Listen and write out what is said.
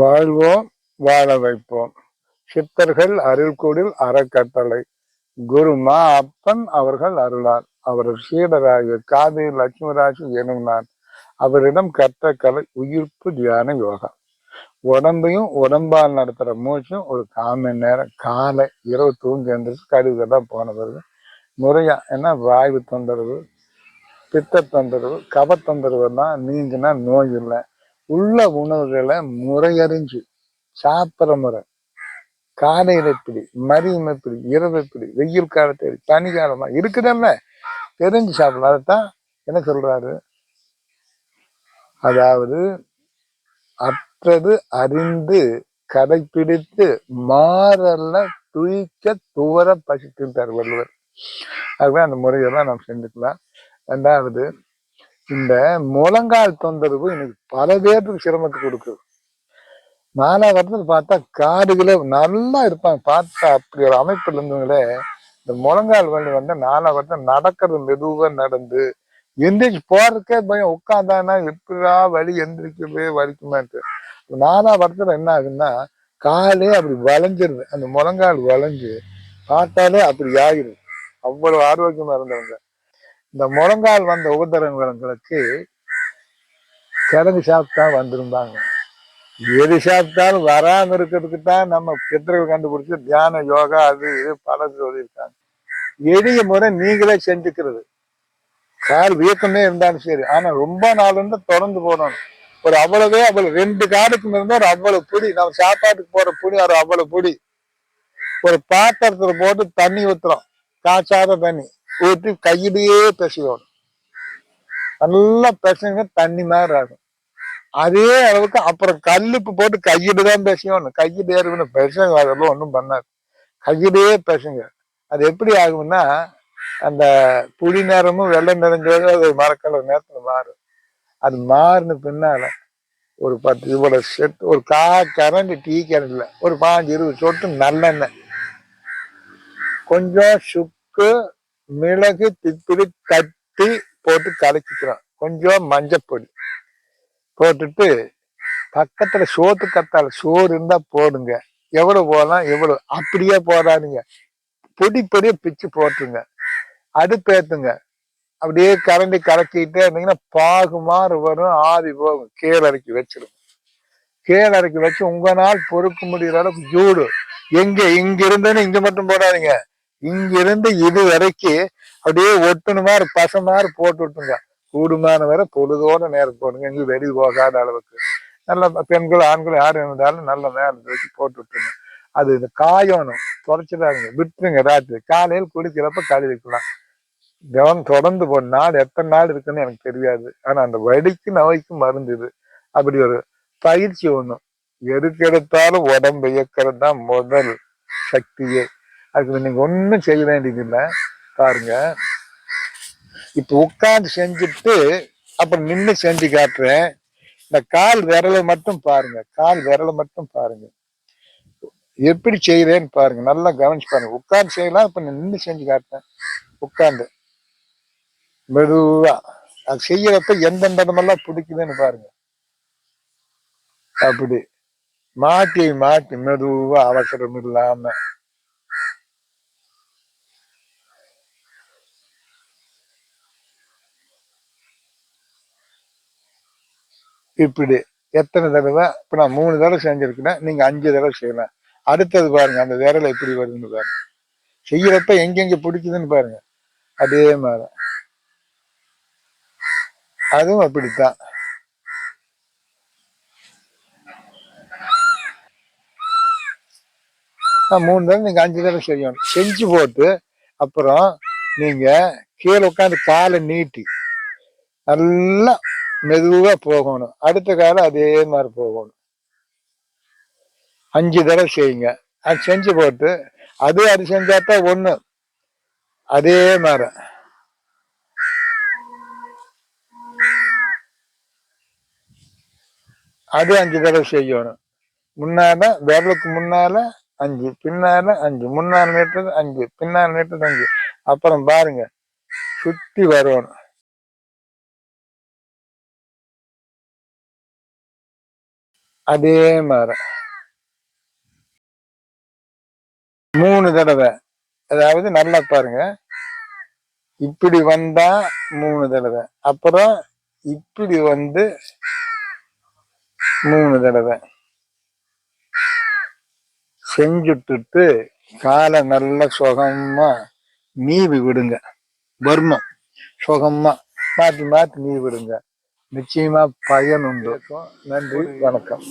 வாழ்வோம் வாழ வைப்போம். சித்தர்கள் அருள்கூடில் அறக்கட்டளை. குருமா அப்பன் அவர்கள் அருளார். அவர் சீடராகிய காதி லட்சுமிராஜ் எனும் நான் அவரிடம் கற்ற கலை உயிர்ப்பு தியான யோகா உடம்பையும் உடம்பால் நடத்துகிற மூச்சும் ஒரு கால் மணி நேரம் காலை இரவு தூங்கி எழுந்திரிச்சு கழுவுக தான் போனவர்கள் முறையா ஏன்னா வாய்வு தொந்தரவு பித்த தொந்தரவு கப தொந்தரவுலாம் நீங்கினா நோய் இல்லை. உள்ள உணவுகளை முறையறிஞ்சு சாப்பிட்ற முறை. காலையில எப்படி மதியம் எப்படி இரவு எப்படி வெயில் காலத்தை தனி பனி காலமா இருக்குதல்ல. தெரிஞ்சு சாப்பிடலாம் அதைத்தான் என்ன சொல்றாரு? அதாவது அற்றது அறிந்து கடைப்பிடித்து மாறல்ல துய்க்க துவர பசிக்கின்றார் வள்ளுவர். ஆகவே அந்த முறையெல்லாம் நாம் செஞ்சுக்கலாம். ரெண்டாவது இந்த முழங்கால் தொந்தரவு எனக்கு பல பேருக்கு சிரமத்தை கொடுக்குது. நாலாவது பார்த்தா காடுகளே நல்லா இருப்பாங்க. பார்த்தா அப்படி ஒரு அமைப்புல இருந்தவங்களே இந்த முழங்கால் வலி வந்து நாலாவது நடக்கிறது மெதுவா நடந்து எந்திரிச்சு போறதுக்கே பயம். உட்காந்தானா எப்படா வலி எந்திரிக்கவே வலிக்குமான்ட்டு. நானா வருடத்துல என்ன ஆகுதுன்னா காலே அப்படி வளைஞ்சிருது. அந்த முழங்கால் வளைஞ்சு பார்த்தாலே அப்படி ஆகிருது. அவ்வளவு ஆரோக்கியமா இருந்தவங்க. இந்த முழங்கால் வந்த உபதரங்களுக்கு கிழங்கு சாப்பிட்டா வந்திருந்தாங்க. எது சாப்பிட்டாலும் வராம இருக்கிறதுக்கு தான் நம்ம சித்திரங்கள் கண்டுபிடிச்சு தியான யோகா அது இது பல சொல்லியிருக்காங்க. எளிய முறை நீங்களே செஞ்சுக்கிறது. கால் வீக்கமே இருந்தாலும் சரி ஆனா ரொம்ப நாள் இருந்து தொடர்ந்து போகணும் ஒரு அவ்வளவே அவ்வளவு ரெண்டு காடுக்கும் இருந்தா ஒரு அவ்வளவு புடி நம்ம சாப்பாட்டுக்கு போற புடி ஒரு அவ்வளவு புடி. ஒரு பாத்திரத்துல போட்டு தண்ணி ஊத்துறோம். காய்ச்சாத தண்ணி. ஊற்றி கையிலேயே பிசையோடும் நல்லா பிசைங்க தண்ணி மாதிரி ஆகும். அதே அளவுக்கு அப்புறம் கல்லுப்பு போட்டு கையிட்டு தான் பிசையணும் கையிட்டு ஏறுன்னு பிசைங்க அதெல்லாம் ஒன்றும் பண்ணாது. கையிலேயே பேசுங்க. அது எப்படி ஆகும்னா அந்த புளி நேரமும் வெள்ளை நிறைஞ்சது அது மரக்கலர் நேரத்துல மாறும். அது மாறின பின்னால ஒரு பத்து இவ்வளவு செட் ஒரு கா கரண்ட் டீ கரண்ட்ல ஒரு பாஞ்சு இருபது சொட்டு நல்லெண்ணெய். கொஞ்சம் சுக்கு மிளகு திப்பிலி தட்டி போட்டு கலக்கிக்கிறோம். கொஞ்சம் மஞ்சப்பொடி போட்டுட்டு பக்கத்துல சோத்து கத்தால சோறு இருந்தா போடுங்க. எவ்வளவு போகலாம் எவ்வளவு? அப்படியே போடாதுங்க. பொடி பொடியை பிச்சு போட்டுருங்க. அடுப்பு ஏத்துங்க. அப்படியே கரண்டி கலக்கிட்டே இருந்தீங்கன்னா பாகு மாறு வரும் ஆவி போகும். கீழே இறக்கி வச்சிடும் கீழே இறக்கி வச்சு உங்க நாள் பொறுக்க முடிகிற அளவுக்கு ஜூடு எங்க இங்க இருந்தேன்னு இங்க மட்டும் போடாதீங்க. இங்கிருந்து இது வரைக்கும் அப்படியே ஒட்டுனு மாதிரி பச மாதிரி போட்டு விட்டுங்க கூடுமான வரை பொழுதோட நேரம் போடுங்க. எங்க வெளியே போகாத அளவுக்கு. நல்ல பெண்கள் ஆண்கள் யார் இருந்தாலும் நல்ல நேரம் வச்சு போட்டு விட்டுருங்க. அது இந்த காயணும். தொலைச்சிடாதீங்க விட்டுருங்க ராத்திரி. காலையில் குடிக்கிறப்ப கழுவிக்கலாம் தினம் தொடர்ந்து போன நாள் எத்தனை நாள் இருக்குன்னு எனக்கு தெரியாது. ஆனா அந்த வலிக்கு நோய்க்கு மருந்து இது. அப்படி ஒரு பயிற்சி ஒண்ணும் எதுக்கெடுத்தாலும் உடம்பு இயக்கிறது தான் முதல் சக்தியே. அதுக்கு நீங்க ஒன்றும் செய்ய வேண்டியதில்லை பாருங்க. இப்போ உட்காந்து செஞ்சுட்டு அப்புறம் நின்று செஞ்சு காட்டுறேன். இந்த கால் விரலை மட்டும் பாருங்க. கால் விரலை மட்டும் பாருங்க. எப்படி செய்யறேன்னு பாருங்க. நல்லா கவனிச்சு பாருங்க. உட்கார்ந்து செய்யலாம் இப்ப நின்று செஞ்சு காட்டுறேன். உட்கார்ந்து. மெதுவா. அது செய்யறப்ப எந்தெந்த இடமெல்லாம் பிடிக்குதுன்னு பாருங்க. அப்படி. மாட்டி மாட்டி மெதுவா அவசரம் இல்லாம. இப்படி எத்தனை தடவை? இப்போ நான் மூணு தடவை செஞ்சிருக்கேன் நீங்க அஞ்சு தடவை செய்யலாம். அடுத்தது பாருங்க அந்த விரலை எப்படி வருதுன்னு பாருங்க. செய்யறப்ப எங்கெங்க பிடிக்குதுன்னு பாருங்க. அதே மாதிரி. அதுவும் அப்படித்தான். மூணு தடவை நீங்க அஞ்சு தடவை செய்யணும். செஞ்சு போட்டு அப்புறம் நீங்க கீழே உட்காந்து காலை நீட்டி நல்லா மெதுவா போகணும். அடுத்த காலம் அதே மாதிரி போகணும். அஞ்சு தடவை செய்யுங்க. அது செஞ்சு போட்டு அது அது செஞ்சாதான் ஒண்ணு. அதே மாதிரி. அது அஞ்சு தடவை செய்யணும். முன்னால விரலுக்கு முன்னால அஞ்சு பின்னால அஞ்சு முன்னால நீட்டது அஞ்சு பின்னால நீட்டது அஞ்சு. அப்புறம் பாருங்க சுத்தி வரணும். அதே மாதிரி. மூணு தடவை. அதாவது நல்லா பாருங்க. இப்படி வந்தா மூணு தடவை. அப்புறம் இப்படி வந்து மூணு தடவை. செஞ்சுட்டுட்டு காலை நல்ல சுகமா நீவி விடுங்க. வர்மம் சுகமா. மாத்தி மாத்தி நீவி விடுங்க. நிச்சயமா பயன் உண்டு நன்றி வணக்கம்.